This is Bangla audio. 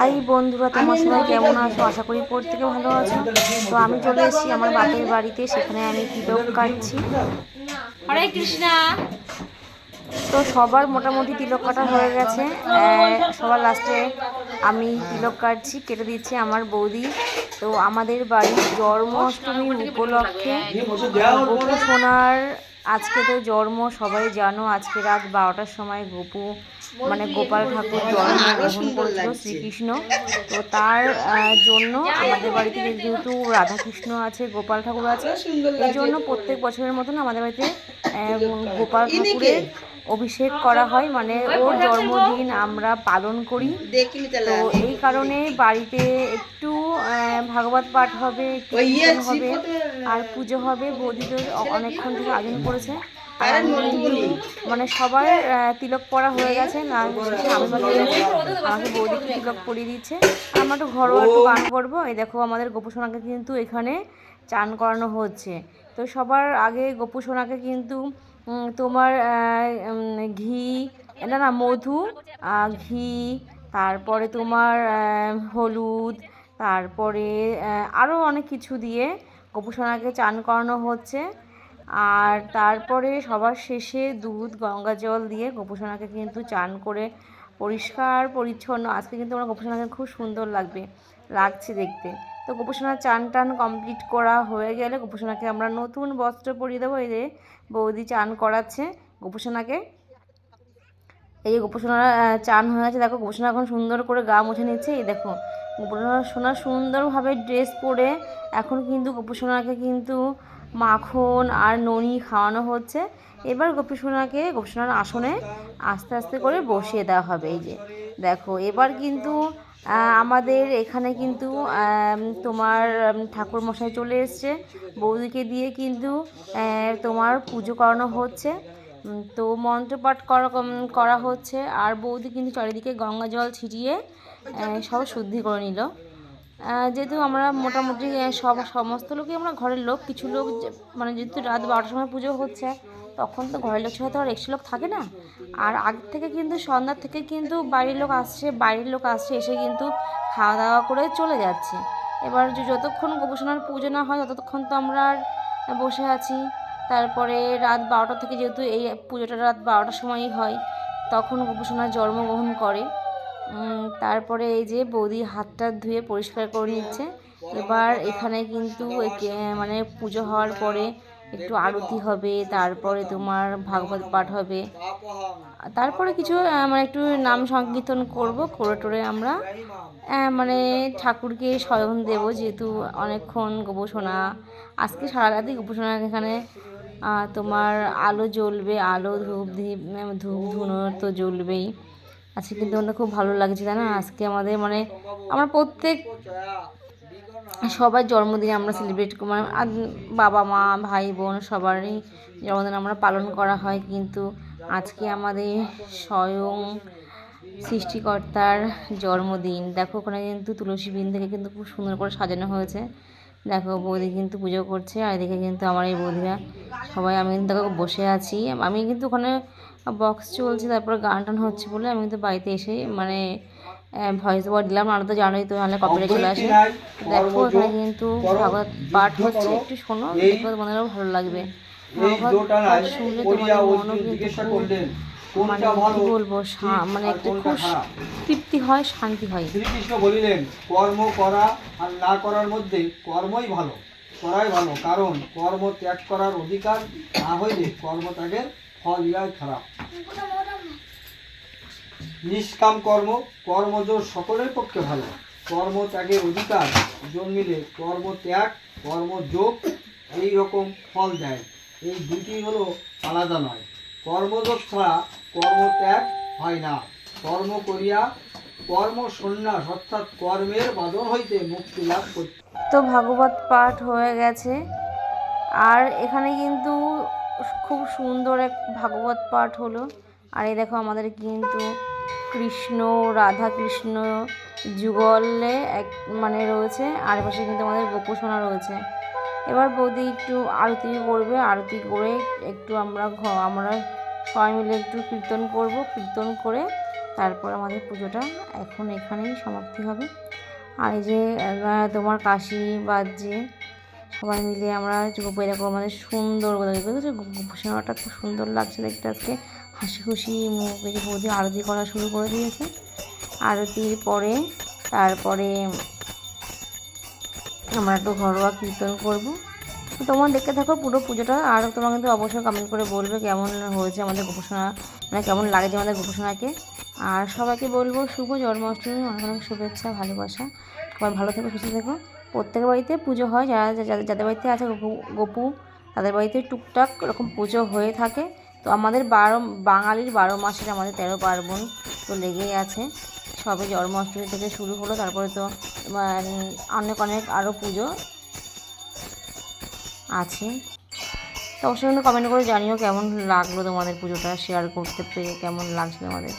হাই বন্ধুরা তোমার সবাই কেমন আছো? আশা করি প্রত্যেকে ভালো আছো। তো আমি চলে এসেছি আমার বাপের বাড়িতে সেখানে আমি তিলক কাটছি। হরে কৃষ্ণা। তো সবার মোটামুটি তিলক কাটা হয়ে গেছে। সবার লাস্টে আমি তিলক কাটছি কেটে দিচ্ছি আমার বৌদি। তো আমাদের বাড়ির জন্মাষ্টমীর উপলক্ষে গোপু সোনার আজকে তো জন্ম সবাই জানো আজকে রাত বারোটার সময় গোপু মানে গোপাল ঠাকুর জন্ম গ্রহণ করেছিল শ্রীকৃষ্ণ। তো তার জন্য আমাদের বাড়িতে যেহেতু রাধাকৃষ্ণ আছে গোপাল ঠাকুর আছে এই জন্য প্রত্যেক বছরের মতন আমাদের বাড়িতে গোপাল ঠাকুরের অভিষেক করা হয় মানে ওর জন্মদিন আমরা পালন করি। তো এই কারণে বাড়িতে একটু ভাগবত পাঠ হবে একটু হবে আর পুজো হবে বৌদি তো অনেকক্ষণ থেকে আয়োজন করেছে। আর কিন্তু মানে সবার তিলক পরা হয়ে গেছে গেছি আমাকে বৌদিকে তিলক পরিয়ে দিচ্ছে। আমরা একটু ঘরোয়া একটু গান করব। এই দেখো আমাদের গোপুসোনাকে কিন্তু এখানে চান করানো হচ্ছে। তো সবার আগে গোপুসোনাকে কিন্তু তোমার ঘি না না, মধু ঘি, তারপরে তোমার হলুদ, তারপরে আরও অনেক কিছু দিয়ে গোপুসোনাকে চান করানো হচ্ছে। আর তারপরে সবার শেষে দুধ, গঙ্গা জল দিয়ে গোপুসোনাকে কিন্তু চান করে পরিষ্কার, পরিচ্ছন্ন। আজকে কিন্তু আমার গোপুসোনাকে খুব সুন্দর লাগবে, লাগছে দেখতে। তো গোপুসোনার চান টান কমপ্লিট করা হয়ে গেলে গোপুসোনাকে আমরা নতুন বস্ত্র পরিয়ে দেবো। এই যে বৌদি চান করাচ্ছে গোপুসোনাকে। এই যে চান হয়ে গেছে। দেখো গোপুসোনা এখন সুন্দর করে গা মুছে নিচ্ছে। এই দেখো, গোপুসোনা সোনা সুন্দরভাবে ড্রেস পরে এখন কিন্তু গোপুসোনাকে কিন্তু মাখন আর ননি খাওয়ানো হচ্ছে। এবার গোপুসোনাকে গোপুসোনার আসনে আস্তে আস্তে করে বসিয়ে দেওয়া হবে। এই যে দেখো, এবার কিন্তু আমাদের এখানে কিন্তু তোমার ঠাকুর মশাই চলে এসছে। বৌদিকে দিয়ে কিন্তু তোমার পুজো করানো হচ্ছে। তো মন্ত্রপাঠ করা করা হচ্ছে। আর বৌদি কিন্তু চারিদিকে গঙ্গা জল ছিটিয়ে সব শুদ্ধি করে নিল। যেহেতু আমরা মোটামুটি সব, সমস্ত লোকই আমরা ঘরের লোক, কিছু লোক মানে যেহেতু রাত বারোটার সময় পুজো হচ্ছে তখন তো ঘরের লোক ছাড়া তো আর একশো লোক থাকে না। আর আগ থেকে কিন্তু সন্ধ্যার থেকে কিন্তু বাড়ির লোক আসছে, বাড়ির লোক আসছে, এসে কিন্তু খাওয়া দাওয়া করে চলে যাচ্ছে। এবার যতক্ষণ গোপসোনার পুজো না হয়, ততক্ষণ তো আমরা আর বসে আছি। তারপরে রাত বারোটা থেকে যেহেতু এই পুজোটা রাত বারোটার সময়ই হয়, তখন গোপসোনা জন্মগ্রহণ করে। তারপরে এই যে বৌদি হাতটা ধুয়ে পরিষ্কার করে নিচ্ছে। এবার এখানে কিন্তু মানে পুজো হওয়ার পরে একটু আরতি হবে, তারপরে তোমার ভাগবত পাঠ হবে। তারপরে কিছু মানে একটু নাম সংকীর্তন করব, করে টোরে আমরা মানে ঠাকুরকে স্বয়ং দেব, যেহেতু অনেকক্ষণ গোপোষণা আজকে সারা রাতই গোপোষণা এখানে তোমার আলো জ্বলবে, আলো ধূপ ধীপ ধূপ ধুনো তো জ্বলবেই। আজকে কিন্তু আমাদের খুব ভালো লাগছে তাই না? আজকে আমাদের মানে আমরা প্রত্যেক সবার জন্মদিন আমরা সেলিব্রেট মানে বাবা মা, ভাই বোন সবারই জন্মদিন আমরা পালন করা হয়। কিন্তু আজকে আমাদের স্বয়ং সৃষ্টিকর্তার জন্মদিন। দেখো ওখানে কিন্তু তুলসী বিন থেকে কিন্তু খুব সুন্দর করে সাজানো হয়েছে। দেখো বৌদি কিন্তু পুজো করছে আর এদিকে কিন্তু আমার এই বৌদিরা সবাই, আমি কিন্তু দেখো বসে আছি। আমি কিন্তু ওখানে বক্স চলছে, তারপরে গান টান হচ্ছে বলে আমি কিন্তু বাড়িতে এসে মানে ভয়েস ওভার দিলাম নাহলে তো জানোই তো নাহলে কপিরাইট চলে আসে দেখো এখানে কিন্তু ভাগবত পাঠ হচ্ছে একটু শোনো দেখো তোমাদেরও ভালো লাগবে। ভাগবত পাঠ শুনলে তোমাদের মনও কিন্তু মানে কি বলব মানে একটা খুব তৃপ্তি হয় শান্তি হয়। শ্রীকৃষ্ণ বলিলেন কর্ম করা আর না করার মধ্যে কর্মই ভালো করাই ভালো কারণ কর্ম ত্যাগ করার অধিকার না হইলে কর্ম ত্যাগের ফল ইয়াই খারাপ। নিষ্কাম কর্ম কর্মজ সকলের পক্ষে ভালো। কর্ম ত্যাগের অধিকার জন্মিলে কর্ম ত্যাগ কর্মযোগ এই রকম ফল দেয়। এই দুটি হলো আলাদা নয়। কর্মযোগ ছাড়া কর্মত্যাগ হয় না। কর্ম করিয়া কর্ম সন্ন্যাস, অর্থাৎ কর্মের বাদন হইতে মুক্তি লাভ করতে তো ভাগবত পাঠ হয়ে গেছে। আর এখানে কিন্তু খুব সুন্দর এক ভাগবত পাঠ হলো। আর এই দেখো আমাদের কিন্তু কৃষ্ণ রাধা কৃষ্ণ যুগলে এক মানে রয়েছে আর পাশে কিন্তু আমাদের গোপোষণা রয়েছে। এবার বৌদি একটু আরতি করবে, আরতি করে একটু আমরা আমরা সবাই মিলে একটু কীর্তন করব, কীর্তন করে তারপর আমাদের পুজোটা এখন এখানেই সমাপ্তি হবে। আর এই যে তোমার কাশি বাজছে সবাই মিলে আমরা গোপু এরকম আমাদের সুন্দর ঘোষণাটা খুব সুন্দর লাগছে দেখতে আজকে। হাসি খুশি মুখ যে বৌদি আরতি করা শুরু করে দিয়েছে। আরতির পরে, তারপরে আমরা একটু ঘরোয়া কীর্তন করব। তোমরা দেখতে থাকো পুরো পুজোটা, আর তোমরা কিন্তু অবশ্যই কমেন্ট করে বলবে কেমন হয়েছে আমাদের গোপোষণা মানে কেমন লাগছে আমাদের গোপোষণাকে আর সবাইকে বলব, শুভ জন্মাষ্টমী, অনেক অনেক শুভেচ্ছা, ভালোবাসা। সবাই ভালো থেকো, সুস্থ থেকো। প্রত্যেকের বাড়িতে পুজো হয়, যারা যাদের বাড়িতে আছে গপু, তাদের বাড়িতে টুকটাক এরকম পুজো হয়ে থাকে। তো আমাদের বারো, বাঙালির বারো মাসের আমাদের তেরো পার্বণ তো লেগেই আছে। সবে জন্মাষ্টমী থেকে শুরু হলো, তারপরে তো অনেক অনেক আরও পুজো আছে। তো অবশ্যই কিন্তু কমেন্ট করে জানিও কেমন লাগল তোমাদের পুজোটা শেয়ার করতে পেরে কেমন লাগছে তোমাদের?